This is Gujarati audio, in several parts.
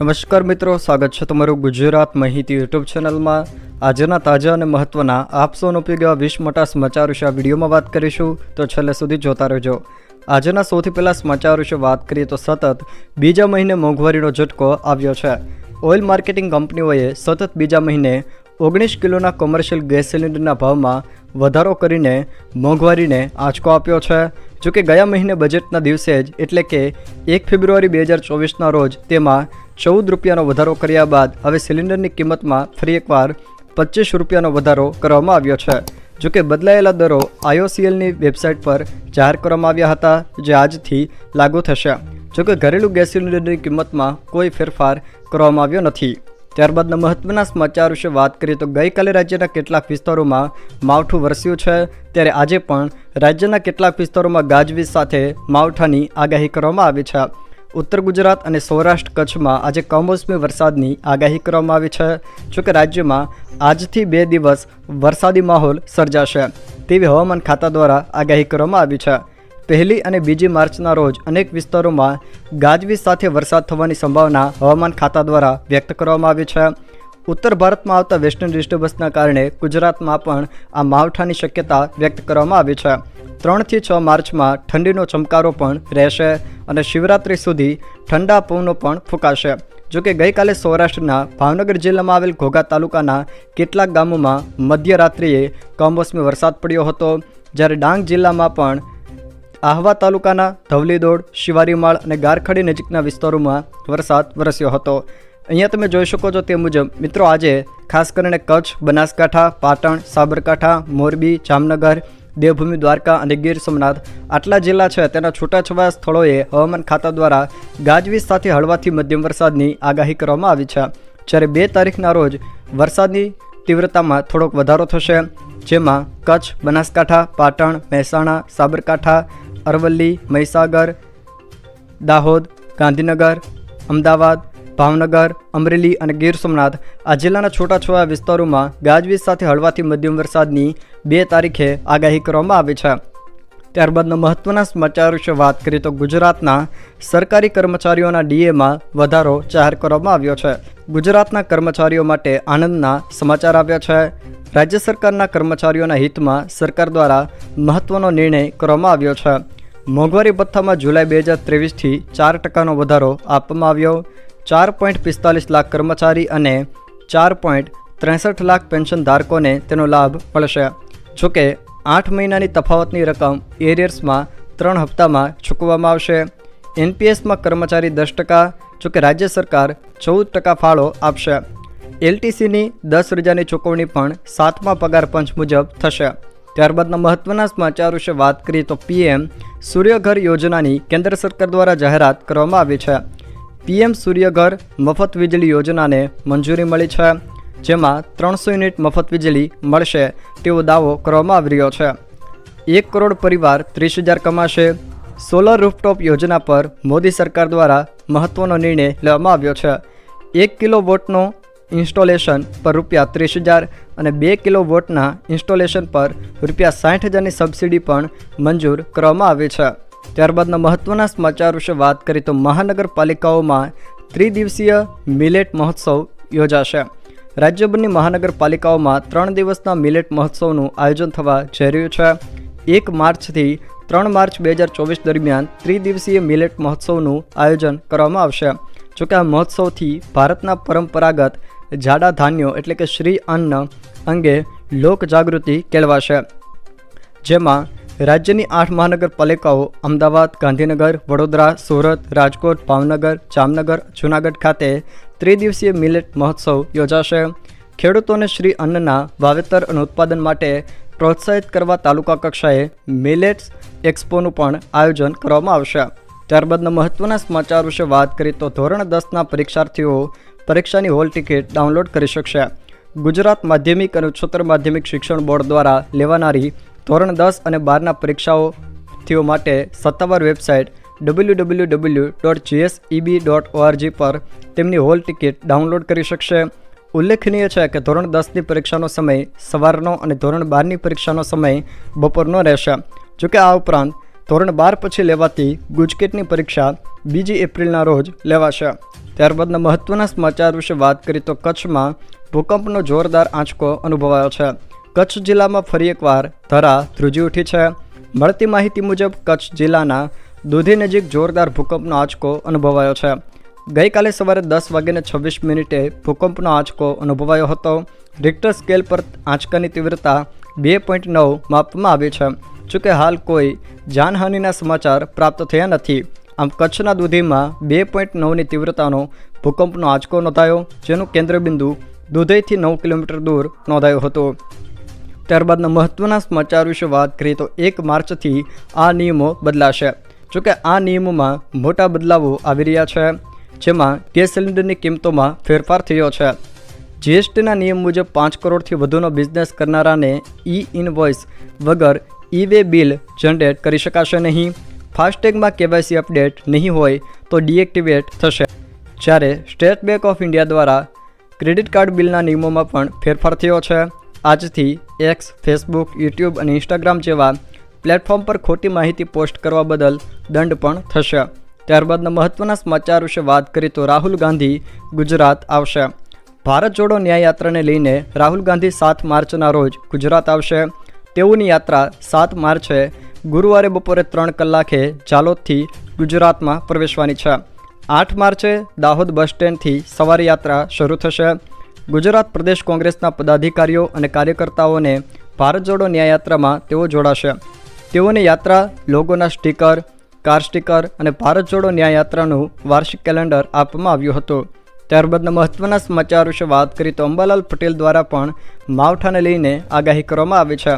નમસ્કાર મિત્રો, સ્વાગત છે તમારું ગુજરાત માહિતી યુટ્યુબ ચેનલમાં. આજના તાજા અને મહત્વના આપસોનો ઉપયોગ એવા વીસ મોટા સમાચાર વિશે આ વિડીયોમાં વાત કરીશું. તો છેલ્લે સુધી જોતા રહેજો. આજના સૌથી પહેલાં સમાચાર વિશે વાત કરીએ તો સતત બીજા મહિને મોંઘવારીનો ઝટકો આવ્યો છે. ઓઇલ માર્કેટિંગ કંપનીઓએ સતત બીજા મહિને ઓગણીસ કિલોના કોમર્શિયલ ગેસ સિલિન્ડરના ભાવમાં વધારો કરીને મોંઘવારીને આંચકો આપ્યો છે. જોકે ગયા મહિને બજેટના દિવસે જ, એટલે કે એક ફેબ્રુઆરી બે હજાર ચોવીસના રોજ, તેમાં ચૌદ રૂપિયાનો વધારો કર્યા બાદ હવે સિલિન્ડરની કિંમતમાં ફરી એકવાર પચીસ રૂપિયાનો વધારો કરવામાં આવ્યો છે. જોકે બદલાયેલા દરો આઈઓસીએલની વેબસાઇટ પર જાહેર કરવામાં આવ્યા હતા, જે આજથી લાગુ થશે. જોકે ઘરેલું ગેસ સિલિન્ડરની કિંમતમાં કોઈ ફેરફાર કરવામાં આવ્યો નથી. ત્યારબાદના મહત્વના સમાચાર વિશે વાત કરીએ તો ગઈકાલે રાજ્યના કેટલાક વિસ્તારોમાં માવઠું વરસ્યું છે, ત્યારે આજે પણ રાજ્યના કેટલાક વિસ્તારોમાં ગાજવીજ સાથે માવઠાની આગાહી કરવામાં આવી છે. ઉત્તર ગુજરાત અને સૌરાષ્ટ્ર કચ્છમાં આજે કમોસમી વરસાદની આગાહી કરવામાં આવી છે. જોકે રાજ્યમાં આજથી બે દિવસ વરસાદી માહોલ સર્જાશે તેવી હવામાન ખાતા દ્વારા આગાહી કરવામાં આવી છે. પહેલી અને બીજી માર્ચના રોજ અનેક વિસ્તારોમાં ગાજવીજ સાથે વરસાદ થવાની સંભાવના હવામાન ખાતા દ્વારા વ્યક્ત કરવામાં આવી છે. ઉત્તર ભારતમાં આવતા વેસ્ટર્ન ડિસ્ટર્બન્સના કારણે ગુજરાતમાં પણ આ માવઠાની શક્યતા વ્યક્ત કરવામાં આવી છે. ત્રણથી છ માર્ચમાં ઠંડીનો ચમકારો પણ રહેશે અને શિવરાત્રી સુધી ઠંડા પવનો પણ ફૂંકાશે. જોકે ગઈકાલે સૌરાષ્ટ્રના ભાવનગર જિલ્લામાં આવેલ ઘોઘા તાલુકાના કેટલાક ગામોમાં મધ્યરાત્રિએ કમોસમી વરસાદ પડ્યો હતો. જ્યારે ડાંગ જિલ્લામાં પણ આહવા તાલુકાના ધવલીદોડ, શિવારીમાળ અને ગારખડી નજીકના વિસ્તારોમાં વરસાદ વરસ્યો હતો. અહીંયા તમે જોઈ શકો છો તે મુજબ, મિત્રો આજે ખાસ કરીને કચ્છ, બનાસકાંઠા, પાટણ, સાબરકાંઠા, મોરબી, જામનગર, દેવભૂમિ, દ્વારકા અને ગીર સોમનાથ આટલા જિલ્લા છે. તેના છૂટાછવાયા સ્થળોએ હવામાન ખાતા દ્વારા ગાજવીજ સાથે હળવાથી મધ્યમ વરસાદની આગાહી કરવામાં આવી છે. જ્યારે બે તારીખના રોજ વરસાદની તીવ્રતામાં થોડોક વધારો થશે, જેમાં કચ્છ, બનાસકાંઠા, પાટણ, મહેસાણા, સાબરકાંઠા, અરવલ્લી, મહીસાગર, દાહોદ, ગાંધીનગર, અમદાવાદ ભાવનગર, અમરેલી અને ગીર સોમનાથ આ જિલ્લાના છૂટાછવાયા વિસ્તારોમાં ગાજવીજ સાથે હળવાથી મધ્યમ વરસાદની બે તારીખે આગાહી કરવામાં આવી છે. ત્યારબાદના મહત્વના સમાચાર વિશે વાત કરીએ તો ગુજરાતના સરકારી કર્મચારીઓના ડીએમાં વધારો જાહેર કરવામાં આવ્યો છે. ગુજરાતના કર્મચારીઓ માટે આનંદના સમાચાર આવ્યા છે. રાજ્ય સરકારના કર્મચારીઓના હિતમાં સરકાર દ્વારા મહત્વનો નિર્ણય કરવામાં આવ્યો છે. મોંઘવારી ભથ્થામાં જુલાઈ બે હજાર ત્રેવીસથી ચાર ટકાનો વધારો આપવામાં આવ્યો. ચાર પોઈન્ટ પિસ્તાલીસ લાખ કર્મચારી અને ચાર પોઈન્ટ ત્રેસઠ લાખ પેન્શન ધારકોને તેનો લાભ મળશે. જોકે, આઠ મહિનાની તફાવતની રકમ એરિયર્સમાં ત્રણ હપ્તામાં ચૂકવવામાં આવશે. એનપીએસમાં કર્મચારી દસ ટકા, જોકે રાજ્ય સરકાર ચૌદ ટકા ફાળો આપશે. એલટીસીની દસ રજાની ચૂકવણી પણ સાતમા પગાર પંચ મુજબ થશે. ત્યારબાદના મહત્વના સમાચાર વિશે વાત કરીએ તો પીએમ સૂર્યઘર યોજનાની કેન્દ્ર સરકાર દ્વારા જાહેરાત કરવામાં આવી છે. પીએમ સૂર્યઘર મફત વીજળી યોજનાને મંજૂરી મળી છે, જેમાં ત્રણસો યુનિટ મફત વીજળી મળશે તેવો દાવો કરવામાં આવી રહ્યો છે. એક કરોડ પરિવાર ત્રીસ હજાર કમાશે. સોલર રૂફટોપ યોજના પર મોદી સરકાર દ્વારા મહત્વનો નિર્ણય લેવામાં આવ્યો છે. એક કિલો વોટનો ઇન્સ્ટોલેશન પર રૂપિયા ત્રીસ હજાર અને બે કિલો વોટના ઇન્સ્ટોલેશન પર રૂપિયા સાઠ હજારની સબસિડી પણ મંજૂર કરવામાં આવી છે. ત્યારબાદના મહત્વના સમાચાર વિશે વાત કરીએ તો મહાનગરપાલિકાઓમાં ત્રિદિવસીય મિલેટ મહોત્સવ યોજાશે. રાજ્યભરની મહાનગરપાલિકાઓમાં ત્રણ દિવસના મિલેટ મહોત્સવનું આયોજન થવા જઈ રહ્યું છે. એક માર્ચથી ત્રણ માર્ચ બે હજાર ચોવીસ દરમિયાન ત્રિદિવસીય મિલેટ મહોત્સવનું આયોજન કરવામાં આવશે. જોકે આ મહોત્સવથી ભારતના પરંપરાગત જાડા ધાન્યો એટલે કે શ્રી અન્ન અંગે લોક જાગૃતિ કેળવાશે. જેમાં રાજ્યની આઠ મહાનગરપાલિકાઓ અમદાવાદ, ગાંધીનગર, વડોદરા, સુરત, રાજકોટ, ભાવનગર, જામનગર, જૂનાગઢ ખાતે ત્રિદિવસીય મિલેટ મહોત્સવ યોજાશે. ખેડૂતોને શ્રી અન્નના વાવેતર અને ઉત્પાદન માટે પ્રોત્સાહિત કરવા તાલુકા કક્ષાએ મિલેટ્સ એક્સપોનું પણ આયોજન કરવામાં આવશે. ત્યારબાદના મહત્વના સમાચાર વિશે વાત કરીએ તો ધોરણ દસના પરીક્ષાર્થીઓ પરીક્ષાની હોલ ટિકિટ ડાઉનલોડ કરી શકશે. ગુજરાત માધ્યમિક અને ઉચ્ચતર માધ્યમિક શિક્ષણ બોર્ડ દ્વારા લેવાનારી ધોરણ દસ અને બારના પરીક્ષાઓથીઓ માટે સત્તાવાર website W W W dot GSEB dot ORG પર તેમની હોલ ટિકિટ ડાઉનલોડ કરી શકશે. ઉલ્લેખનીય છે કે ધોરણ દસની પરીક્ષાનો સમય સવારનો અને ધોરણ બારની પરીક્ષાનો સમય બપોરનો રહેશે. જોકે આ ઉપરાંત ધોરણ બાર પછી લેવાતી ગુજકેટની પરીક્ષા બીજી એપ્રિલના રોજ લેવાશે. ત્યારબાદના મહત્વના સમાચાર વિશે વાત કરીએ તો કચ્છમાં ભૂકંપનો જોરદાર આંચકો અનુભવાયો છે. કચ્છ જિલ્લામાં ફરી એકવાર ધરા ધ્રુજી ઉઠી છે. મળતી માહિતી મુજબ કચ્છ જિલ્લાના દૂધી નજીક જોરદાર ભૂકંપનો આંચકો અનુભવાયો છે. ગઈકાલે સવારે દસ વાગ્યાને છવ્વીસ મિનિટે ભૂકંપનો આંચકો અનુભવાયો હતો. રિક્ટર સ્કેલ પર આંચકાની તીવ્રતા બે પોઈન્ટ નવ માપવામાં આવી છે. જોકે હાલ કોઈ જાનહાનિના સમાચાર પ્રાપ્ત થયા નથી. આમ કચ્છના દૂધીમાં બે પોઈન્ટ નવની તીવ્રતાનો ભૂકંપનો આંચકો નોંધાયો, જેનું કેન્દ્રબિંદુ દુધઈથી નવ કિલોમીટર દૂર નોંધાયો હતો. ત્યારબાદના મહત્વના સમાચાર વિશે વાત કરીએ તો એક માર્ચથી આ નિયમો બદલાશે. જોકે આ નિયમોમાં મોટા બદલાવો આવી રહ્યા છે, જેમાં ગેસ સિલિન્ડરની કિંમતોમાં ફેરફાર થયો છે. જીએસટીના નિયમ મુજબ પાંચ કરોડથી વધુનો બિઝનેસ કરનારાને ઈ ઇનવોઇસ વગર ઈ વે બિલ જનરેટ કરી શકાશે નહીં. ફાસ્ટેગમાં કેવાયસી અપડેટ નહીં હોય તો ડીએક્ટિવેટ થશે. જ્યારે સ્ટેટ બેંક ઓફ ઇન્ડિયા દ્વારા ક્રેડિટ કાર્ડ બિલના નિયમોમાં પણ ફેરફાર થયો છે. આજથી એક્સ ફેસબુક યુટ્યુબ અને ઇન્સ્ટાગ્રામ જેવા પ્લેટફોર્મ પર ખોટી માહિતી પોસ્ટ કરવા બદલ દંડ પણ થશે. ત્યારબાદના મહત્વના સમાચાર વિશે વાત કરીએ તો રાહુલ ગાંધી ગુજરાત આવશે. ભારત જોડો ન્યાયયાત્રાને લઈને રાહુલ ગાંધી સાત માર્ચના રોજ ગુજરાત આવશે. તેઓની યાત્રા સાત માર્ચે ગુરુવારે બપોરે ત્રણ કલાકે જાલોદથી ગુજરાતમાં પ્રવેશવાની છે. આઠ માર્ચે દાહોદ બસ સ્ટેન્ડથી સવારી યાત્રા શરૂ થશે. ગુજરાત પ્રદેશ કોંગ્રેસના પદાધિકારીઓ અને કાર્યકર્તાઓને ભારત જોડો ન્યાયયાત્રામાં તેઓ જોડાશે. તેઓની યાત્રા લોગોના સ્ટીકર, કાર સ્ટીકર અને ભારત જોડો ન્યાયયાત્રાનું વાર્ષિક કેલેન્ડર આપવામાં આવ્યું હતું. ત્યારબાદના મહત્વના સમાચાર વિશે વાત કરીએ તો અંબાલાલ પટેલ દ્વારા પણ માવઠાને લઈને આગાહી કરવામાં આવી છે.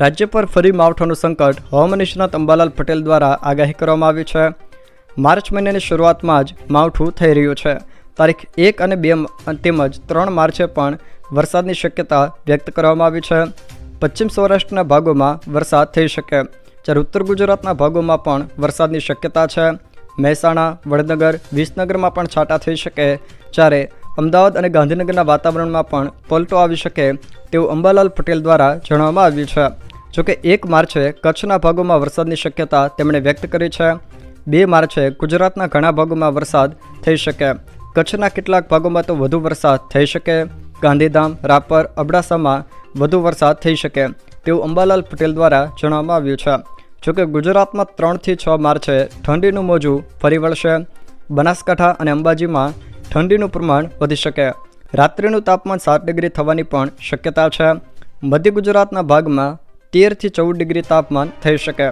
રાજ્ય પર ફરી માવઠાનું સંકટ, હવામાન નિષ્ણાત અંબાલાલ પટેલ દ્વારા આગાહી કરવામાં આવી છે. માર્ચ મહિનાની શરૂઆતમાં જ માવઠું થઈ રહ્યું છે. તારીખ એક અને બે તેમજ ત્રણ માર્ચે પણ વરસાદની શક્યતા વ્યક્ત કરવામાં આવી છે. પશ્ચિમ સૌરાષ્ટ્રના ભાગોમાં વરસાદ થઈ શકે. જ્યારે ઉત્તર ગુજરાતના ભાગોમાં પણ વરસાદની શક્યતા છે. મહેસાણા, વડનગર, વિસનગરમાં પણ છાંટા થઈ શકે. જ્યારે અમદાવાદ અને ગાંધીનગરના વાતાવરણમાં પણ પલટો આવી શકે તેવું અંબાલાલ પટેલ દ્વારા જણાવવામાં આવ્યું છે. જોકે એક માર્ચે કચ્છના ભાગોમાં વરસાદની શક્યતા તેમણે વ્યક્ત કરી છે. બે માર્ચે ગુજરાતના ઘણા ભાગોમાં વરસાદ થઈ શકે. કચ્છના કેટલાક ભાગોમાં તો વધુ વરસાદ થઈ શકે. ગાંધીધામ, રાપર, અબડાસામાં વધુ વરસાદ થઈ શકે તેવું અંબાલાલ પટેલ દ્વારા જણાવવામાં આવ્યું છે. જોકે ગુજરાતમાં ત્રણથી છ માર્ચે ઠંડીનું મોજું ફરી વળશે. બનાસકાંઠા અને અંબાજીમાં ઠંડીનું પ્રમાણ વધી શકે. રાત્રિનું તાપમાન સાત ડિગ્રી થવાની પણ શક્યતા છે. મધ્ય ગુજરાતના ભાગમાં તેરથી ચૌદ ડિગ્રી તાપમાન થઈ શકે.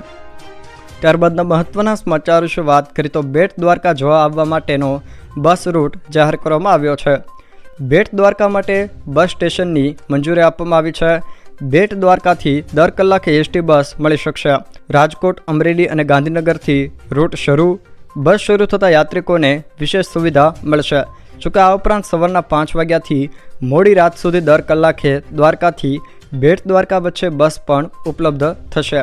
ત્યારબાદના મહત્વના સમાચાર વિશે વાત કરીએ તો બેટ દ્વારકા જોવા આવવા માટેનો બસ રૂટ જાહેર કરવામાં આવ્યો છે. બેટ દ્વારકા માટે બસ સ્ટેશનની મંજૂરી આપવામાં આવી છે. બેટ દ્વારકાથી દર કલાકે એસટી બસ મળી શકશે. રાજકોટ, અમરેલી અને ગાંધીનગરથી રૂટ શરૂ, બસ શરૂ થતાં યાત્રિકોને વિશેષ સુવિધા મળશે. જોકે આ ઉપરાંત સવારના પાંચ વાગ્યાથી મોડી રાત સુધી દર કલાકે દ્વારકાથી બેટ દ્વારકા વચ્ચે બસ પણ ઉપલબ્ધ થશે.